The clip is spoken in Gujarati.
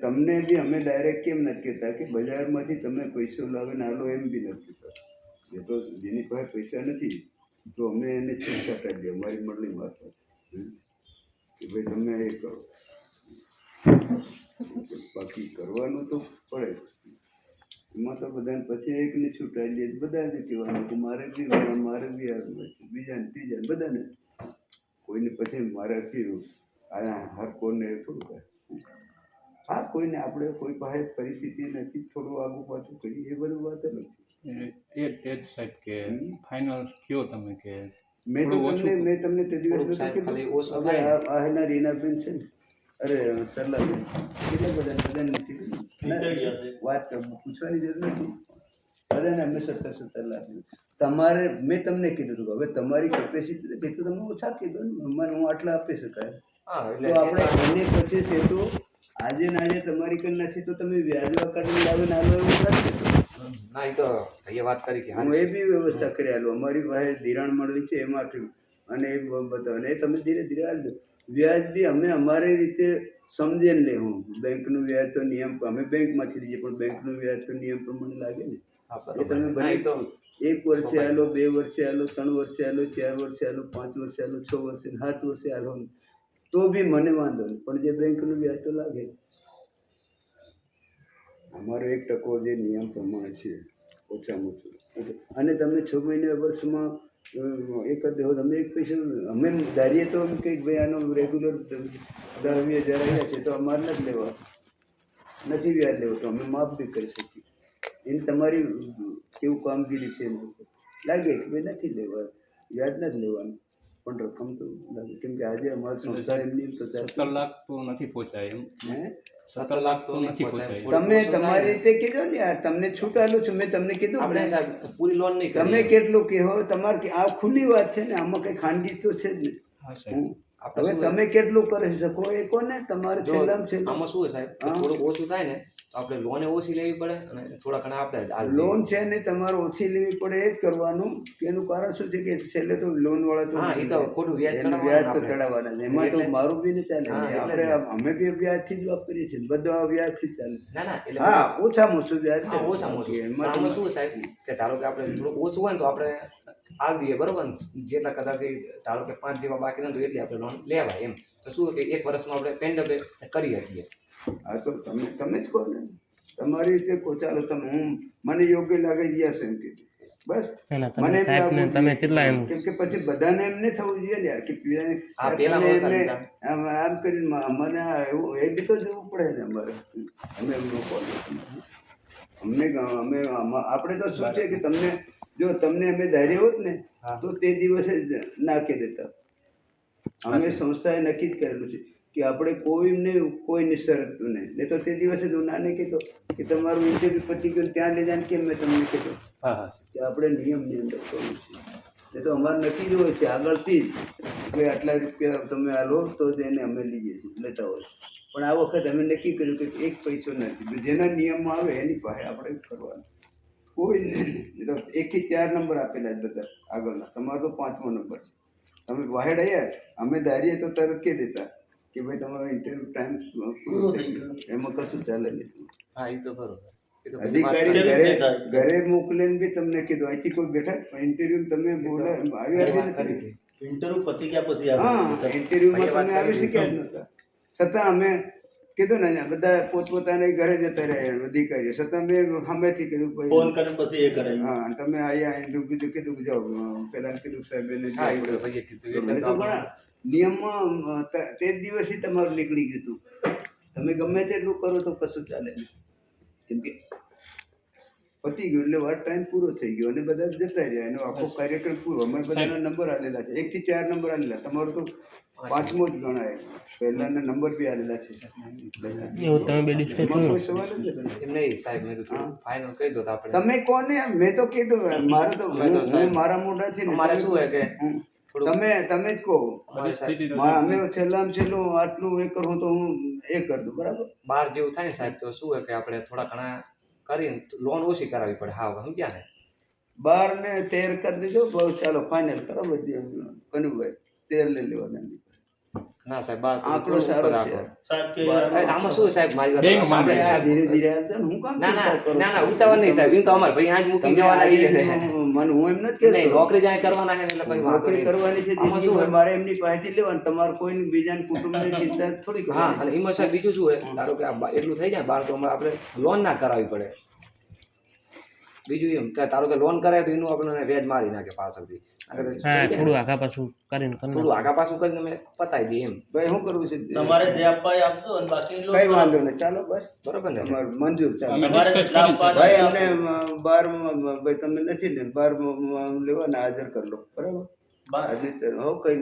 તમને બી અમે ડાયરેક્ટ કેમ નથી કહેતા કે બજારમાંથી તમે પૈસો લાવીને આલો એમ બી નથી કહેતા. એ તો જેની પાસે પૈસા નથી, તો અમે એને છૂટછાટ આપીએ અમારી મંડળી મારફત. કે ભાઈ તમે એ કરો. બાકી કરવાનું તો પડે. એમાં તો બધાને પછી એકને છૂટાઈ દે બધાને કહેવાનું કે મારે બી મારે બી આ બીજાને, ત્રીજાને, બધાને. કોઈને પછી મારાથી આ હર કોને થોડું કહે હા કોઈને આપણે કોઈ પાસે પરિસ્થિતિ નથી થોડું આગું પાછું કરીએ એ બધું વાત નથી. એ એ જ સાહેબ કે ફાઇનલ કયો તમે કે મેં તો તમને મેં તમને તે દિવસ કીધું? આ આ એના રીનાબેન છે ને અરે સરલાબેન કેટલા બધા બધાને નથી વાત પૂછવાની જરૂર નથી. બધાને અમે સત્તર સત્તર લાખ તમારે મેં તમને કીધું હતું હવે તમારી કેપેસિટી તો તમે ઓછા કીધું ને. મને હું આટલા આપી શકાય. તો આપણે એને પછી છે તો આજે ને આજે તમારી કઈ નથી તો તમે વ્યાજવા કાઢીને ના લો એવું ના એ તો ભાઈએ વાત કરી કે હું એ બી વ્યવસ્થા કરી આલો. અમારી પાસે ધિરાણ મળવી છે એમાં થયું અને એ બ- બતાવો અને એ તમે ધીરે ધીરે આલજો વ્યાજ બી અમે અમારી રીતે સમજે ને હું. બેંકનું વ્યાજ તો નિયમ અમે બેંકમાંથી લઈએ પણ બેંકનું વ્યાજ તો નિયમ પ્રમાણે લાગે ને. એ તમે ના, તો એક વર્ષે આલો બે વર્ષે આલો ત્રણ વર્ષે આલો ચાર વર્ષે આલો પાંચ વર્ષે આલો છ વર્ષે સાત વર્ષે આલો તો બી મને વાંધો નહીં. પણ જે બેંકનું વ્યાજ તો લાગે. અમારો એક ટકો જે નિયમ પ્રમાણે છે ઓછામાં ઓછું. અને તમે છ મહિને વર્ષમાં એક જ દેવો તમે એક પૈસા અમે ધારીએ તો એમ કંઈક ભાઈ આનો રેગ્યુલર દસ વીસ હજાર આવ્યા છે તો અમારે નથી લેવા. નથી વ્યાજ લેવો તો અમે માફ બી કરી શકીએ. એની તમારી કેવું કામગીરી છે? લાગે કે ભાઈ નથી લેવા વ્યાજ નથી લેવાનું. પણ રકમ તો લાગે. કેમ કે આજે અમારી સંસ્થા એમની તો સત્તર લાખ તો નથી પહોંચાય એમ. હે? સત્તર લાખ તો નથી પહોંચાય. તમે તમારી. રીતે કીધો ને યાર તમને છૂટ આલું છું મેં તમને કીધું આપણે સાહેબ પૂરી લોન નહીં તમે કેટલું કહો તમારે આ ખુલ્લી વાત છે ને આમાં કઈ ખાનગી તો છે જ નહીં. હવે શું તમે કેટલું કરી શકો? એ કોને? તમારે છેલ્લામાં છેલ્લું. આમાં શું સાહેબ? થોડું ઓછું થાય ને આપણે લોન ઓછી લેવી પડે અને થોડા ઘણા આપણે લોન છે ને તમારે ઓછી લેવી પડે એ જ કરવાનું કે એનું કારણ શું છે કે છેલ્લે તો લોન વાળા તો એ તો ખોટું વ્યાજ વ્યાજ તો. ચડાવવાના છે એમાં તો મારું બી નહીં ચાલે આપણે. અમે બી વ્યાજથી જ વાપરીએ છીએ બધા વ્યાજથી ચાલે હા ઓછામાં ઓછું વ્યાજ. ઓછામાં ઓછું એમાં શું સાહેબ કે ધારો કે આપણે થોડુંક ઓછું હોય ને તો આપણે દઈએ બરોબર ને જેટલા કદાચ એ ધારો કે પાંચ જેવા બાકી નથી એટલે આપણે લોન લેવાય એમ. તો શું હોય કે એક વર્ષમાં આપણે પેન્ડઅપ કરી શકીએ? હા તો તમે તમે જ કહો ને. તમારી રીતે કહો ચાલો તમે હું મને યોગ્ય લાગે યસ એમ કીધું. બસ. મને એમ લાગવું તમે કેટલા એમ કેમ કે પછી બધાને એમ નહીં થવું જોઈએ ને યાર કે પેલા એમને આમ કરીને મ- આ એવું એ બી તો જવું પડે ને અમારે. અમે એમનો કોલ અમને અમે આપણે તો શું છે કે તમને જો તમને અમે ધાર્યું હોત ને તો તે દિવસે જ નાખી દેતા. અમે સંસ્થાએ નક્કી જ કરેલું છે કે આપણે કોઈને કોઈ શરત નહીં નહીં તો તે દિવસે જ હું નાને કીધો કે તમારું ઇન્ટરવ્યુ પતી ગયું ત્યાં લઈ જાય કેમ મેં તમને કીધું કે આપણે નિયમની અંદર કરવું છે. એ તો અમારે નક્કી જ હોય છે આગળથી જ કે આટલા રૂપિયા તમે આ લો તો એને અમે લઈએ છીએ લેતા હોય પણ આ વખતે અમે નક્કી કર્યું કે એક પૈસો નથી. જેના નિયમમાં આવે એની પાસે આપણે કરવાનું. કોઈ નહીં એક તો એકથી ચાર નંબર આપેલા જ બધા આગળના. તમારો તો પાંચમો નંબર છે. તમે વાહેડ આવ્યા અમે ધારીએ તો તરત કહી દેતા કે ભાઈ તમારો ઇન્ટરવ્યુ ટાઈમ પૂરો થઈ ગયો. એમાં કશું ચાલે નહીં. હા એ તો બરોબર અધિકારી ઘરે ઘરે મોકલીને બી તમને કીધું. અહીંથી કોઈ બેઠા ઇન્ટરવ્યુ તમે બોલા આવ્યા નથી. ઇન્ટરવ્યુ પતી ગયા પછી હા ઇન્ટરવ્યુમાં તમે આવી શક્યા જ નતા છતાં અમે કીધું ને બધા પોતપોતાને ઘરે જતા રહ્યા અધિકારીઓ છતાં મેં સામેથી કીધું ફોન કરે પછી એ કરે. હા તમે અહીંયા કીધું કીધું કે જાઓ પેલા કીધું સાહેબ એને નિયમમાં તે જ દિવસે તમારું નીકળી ગયું હતું. તમે ગમે તેટલું કરો તો કશું ચાલે નહીં. કેમ કે પતી ગયું એટલે વર્ક ટાઈમ પૂરો થઈ ગયો અને બધા જતા રહ્યા. એનો આખો કાર્યક્રમ પૂરો. અમે બધાના નંબર આલેલા છે. એકથી ચાર નંબર આલેલા. તમારો તો પાંચમો જ ગણાય. પહેલાના નંબર બી આલેલા છે. તમે બે ડિસ્કસ એમાં સવાલ જ નહીં સાહેબ મેં ફાઇનલ કહી દો આપણે. તમે કોને? મેં તો કીધું મારે તો હું- મારા મોઢાથી મારે શું હોય કે તમે તમે જ કહો. અમે છેલ્લામાં છેલ્લું આટલું એ કરું તો હું એ કરી દઉં. બરાબર? બાર જેવું થાય ને સાહેબ તો શું હોય કે આપણે થોડા ઘણા કરીને લોન ઓછી કરાવવી પડે. હા, સમજ્યા ને? બાર ને તેર કરી દીધો, બહુ ચાલો ફાઇનલ કરો બધી, કનુભાઈ, તેર લઈ લેવાના. ના સાહેબ આંકડો સારો છે. સાહેબ કે આમાં શું સાહેબ મારી વાત બેંક માંગે ધીરે ધીરે હું કામ ના ના ના ના ઉતાવળ નહીં સાહેબ એમ તો અમાર ભાઈ આજ મૂકી જવાના છે. મને હું એમ નથી નહીં નોકરી જાય કરવાના છે એટલે પછી નોકરી કરવાની છે આમાં શું હોય? મારે એમની પાસેથી લેવાનું તમારે કોઈ બીજા કુટુંબની ચિંતા થોડી હા અને એમાં સાહેબ બીજું શું હોય? ધારો કે એટલું થઈ જાય બાર તો અમારે આપણે લોન ના કરાવવી પડે. બીજું એમ કે તારો કે લોન કરાય તો એનું આપણને વ્યાજ મારી નાખે પાછળથી. થોડું આગા પાછું કરીને કરી થોડું આગા પાછું કરીને અમે પતાવી દઈએ એમ. ભાઈ શું કરવું છે? તમારે જે આપવા એ આપજો અને બાકી કઈ વાંધો નહીં ચાલો બસ. બરોબર ને? મંજૂર ચાલો. ભાઈ અમને બાર ભાઈ તમે નથી ને બાર લેવાના હાજર કરી લો. બરાબર? બાર. હજી હો કઈ